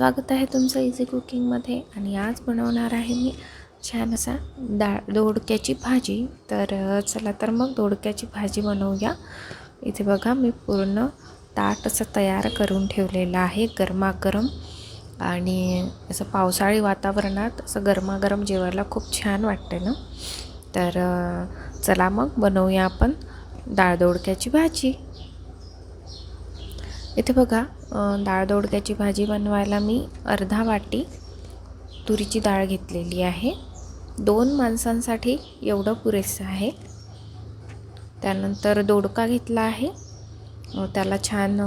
स्वागत आहे तुमचं इझी कुकिंगमध्ये आणि आज बनवणार आहे मी छान असा डाळ दोडक्याची भाजी. तर चला तर मग दोडक्याची भाजी बनवूया. इथे बघा मी पूर्ण ताट असं तयार करून ठेवलेलं आहे गरमागरम. आणि असं पावसाळी वातावरणात असं गरमागरम जेवायला खूप छान वाटते ना? तर चला मग बनवूया आपण डाळ दोडक्याची भाजी. इथे बघा डाळ दोडक्याची भाजी बनवायला मी अर्धा वाटी तुरीची डाळ घेतलेली आहे. दोन माणसांसाठी एवढं पुरेसं आहे. त्यानंतर दोडका घेतला आहे. त्याला छान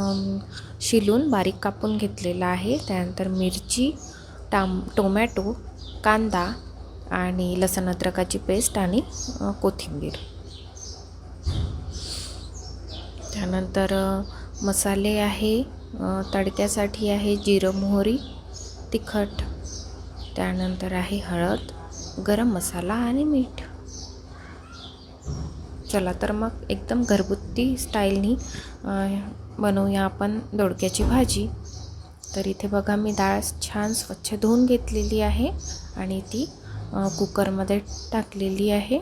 शिलून बारीक कापून घेतलेला आहे. त्यानंतर मिरची टाम टोमॅटो कांदा आणि लसण अद्रकाची पेस्ट आणि कोथिंबीर. त्यानंतर मसाले आहे तडक्यासाठी आहे जिरं मोहरी तिखट त्यानंतर आहे हळद गरम मसाला आणि मीठ. चला तर मग एकदम घरगुती स्टाईलनी बनवूया आपण दोडक्याची भाजी. तर इथे बघा मी डाळ छान स्वच्छ धुवून घेतलेली आहे आणि ती कुकरमध्ये टाकलेली आहे.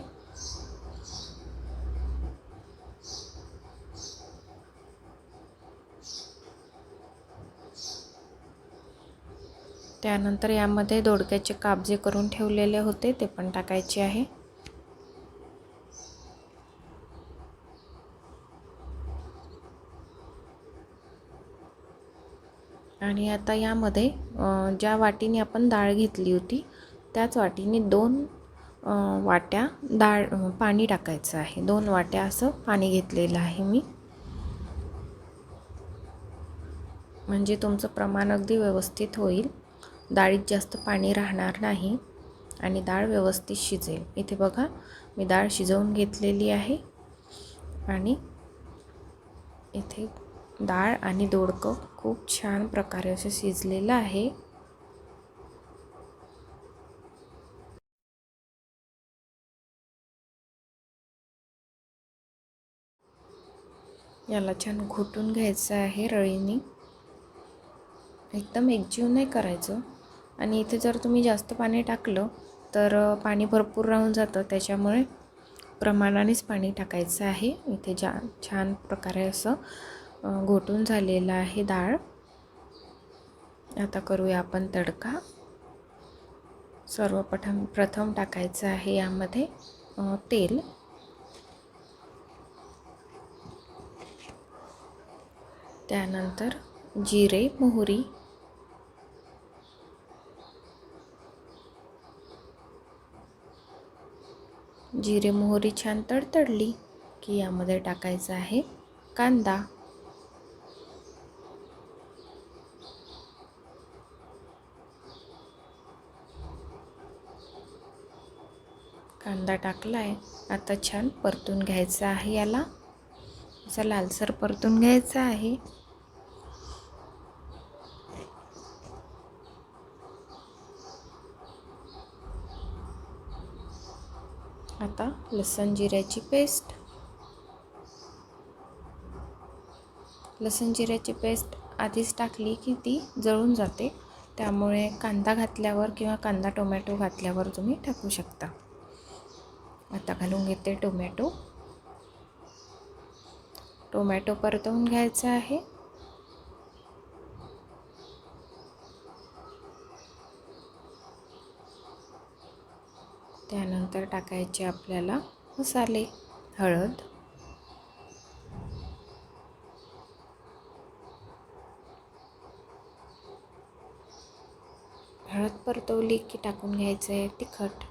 त्यानंतर यामध्ये दोडक्याचे काप जे करून ठेवलेले होते ते पण टाकायचे आहे. आणि आता यामध्ये ज्या वाटीने आपण डाळ घेतली होती त्याच वाटीने दोन वाट्या डाळ पाणी टाकायचं आहे. दोन वाट्या असं पाणी घेतलेलं आहे मी. म्हणजे तुमचं प्रमाण अगदी व्यवस्थित होईल. डाळीत जास्त पाणी राहणार नाही आणि डाळ व्यवस्थित शिजेल. इथे बघा मी डाळ शिजवून घेतलेली आहे आणि इथे डाळ आणि दोडकं खूप छान प्रकारे असं शिजलेलं आहे. याला छान घोटून घ्यायचं आहे रळीने एकदम एकजीव नाही करायचं. आणि इथे जर तुम्ही जास्त पाणी टाकलं तर पाणी भरपूर राहून जातं. त्याच्यामुळे प्रमाणानेच पाणी टाकायचं आहे. इथे जा छान प्रकारे असं घोटून झालेलं आहे डाळ. आता करूया आपण तडका. सर्वप्रथम प्रथम टाकायचं आहे यामध्ये तेल. त्यानंतर जिरे मोहरी जिरे मोहरी छान तडतडली की यामध्ये टाकायचं आहे कांदा. कांदा टाकला आहे आता छान परतून घ्यायचं आहे याला. असा लालसर परतून घ्यायचा आहे. आता लसण जिऱ्याची पेस्ट. लसण जिऱ्याची पेस्ट आधीच टाकली की ती जळून जाते. त्यामुळे कांदा घातल्यावर किंवा कांदा टोमॅटो घातल्यावर तुम्ही टाकू शकता. आता घालून घेते टोमॅटो. टोमॅटो परतवून घ्यायचा आहे. त्यानंतर टाकायचे आपल्याला मसाले हळद. हळद परतवली की टाकून घ्यायचं आहे तिखट.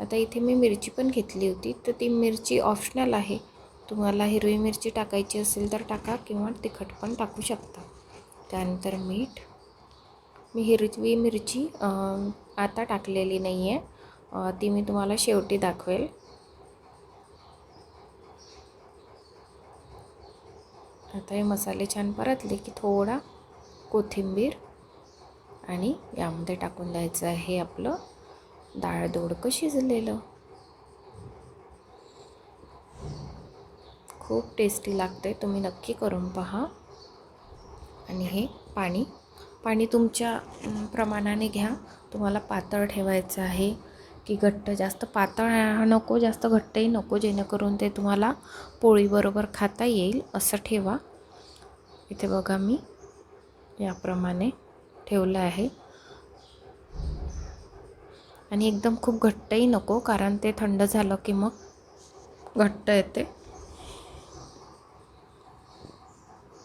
आता इथे मी मिरची पण घेतली होती तर ती मिरची ऑप्शनल आहे. तुम्हाला हिरवी मिरची टाकायची असेल तर टाका किंवा तिखट पण टाकू शकता. त्यानंतर मीठ. मी हिरवी मिरची आता टाकलेली नाही आहे ती मी तुम्हाला शेवटी दाखवेल. आता हे मसाले छान परतले की थोडा कोथिंबीर आणि यामध्ये टाकून द्यायचं आहे आपलं डाळ दोडकं शिजलेलं. खूप टेस्टी लागते तुम्ही नक्की करून पहा. आणि हे पाणी पाणी तुमच्या प्रमाणाने घ्या. तुम्हाला पातळ ठेवायचं आहे. की घट्ट जास्त पातळ नको जास्त घट्टही नको जेणेकरून ते तुम्हाला पोळीबरोबर खाता येईल. असं ठेवा. इथे बघा मी याप्रमाणे ठेवलं आहे. आणि एकदम खूप घट्टही नको कारण ते थंड झालं की मग घट्ट येते.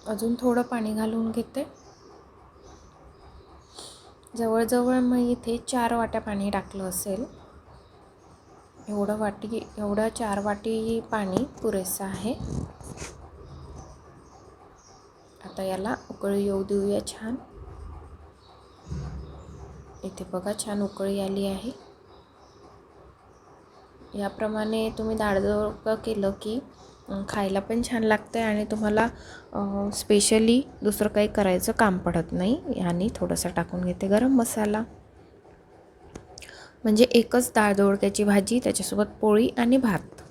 अजून थोडं पाणी घालून घेते. जवळजवळ मग इथे चार वाट्या पाणी टाकलं असेल. एवढं वाटी एवढं चार वाटी पाणी पुरेसं आहे. आता याला उकळी येऊ देऊया छान. इथे बघा छान उकळी आली आहे. याप्रमाणे तुम्ही डाळदोडकं केलं की खायला पण छान लागतं आहे आणि तुम्हाला स्पेशली दुसरं काही करायचं काम पडत नाही. आणि थोडंसं टाकून घेते गरम मसाला. म्हणजे एकच डाळ दोडक्याची भाजी त्याच्यासोबत पोळी आणि भात.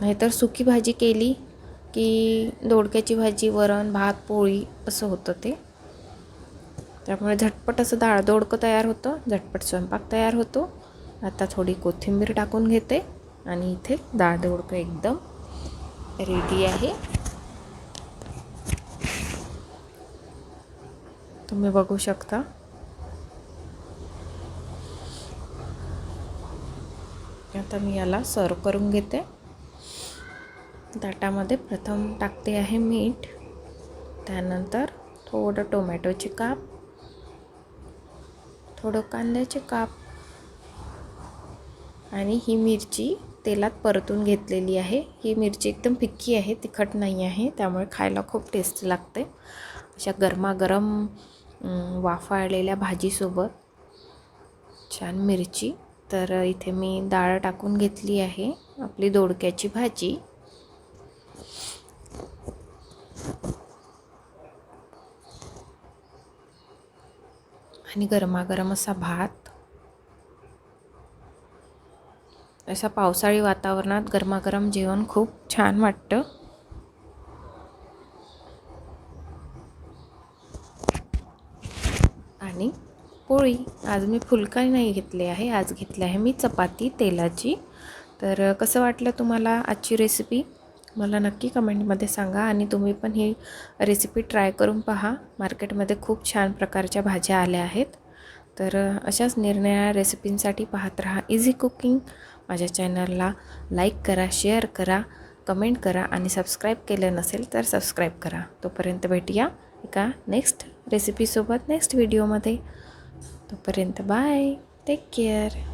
नाहीतर सुकी भाजी केली की दोडक्याची भाजी वरण भात पोळी असं होतं ते. त्यामुळे झटपट असं डाळ दोडकं तयार होतं झटपट स्वयंपाक तयार होतो. आता थोडी कोथिंबीर टाकून घेते आणि इथे डाळ दोडकं एकदम रेडी आहे. तुम्ही बघू शकता. आता मी याला सर्व करून घेते. ताटामध्ये प्रथम टाकते आहे मीठ. त्यानंतर थोडं टोमॅटोचे काप. थोडं कांद्याचे काप. आणि ही मिरची तेलात परतून घेतलेली आहे. ही मिरची एकदम फिक्की आहे तिखट नाही आहे त्यामुळे खायला खूप टेस्ट लागते. अशा गरमागरम वाफाळलेल्या भाजीसोबत छान मिरची तर इथे मी डाळ टाकून घेतली आहे आपली दोडक्याची भाजी. आणि गरमागरम असा भात. असा पावसाळी वातावरणात गरमागरम जेवण खूप छान वाटतं आणि पोळी. आज मी फुलका नाही घेतली आहे आज घेतली आहे मी चपाती तेलाची. तर कसं वाटलं तुम्हाला आजची रेसिपी मला नक्की कमेंटमध्ये सांगा आणि तुम्ही पण ही रेसिपी ट्राय करून पहा. मार्केटमध्ये खूप छान प्रकारच्या भाज्या आल्या आहेत. तर अशाच निर्णया रेसिपींसाठी पाहत राहा इझी कुकिंग माझ्या चॅनलला लाईक करा शेअर करा कमेंट करा आणि सबस्क्राईब केलं नसेल तर सबस्क्राईब करा. तोपर्यंत भेटूया एका नेक्स्ट रेसिपीसोबत नेक्स्ट व्हिडिओमध्ये तोपर्यंत बाय. Take care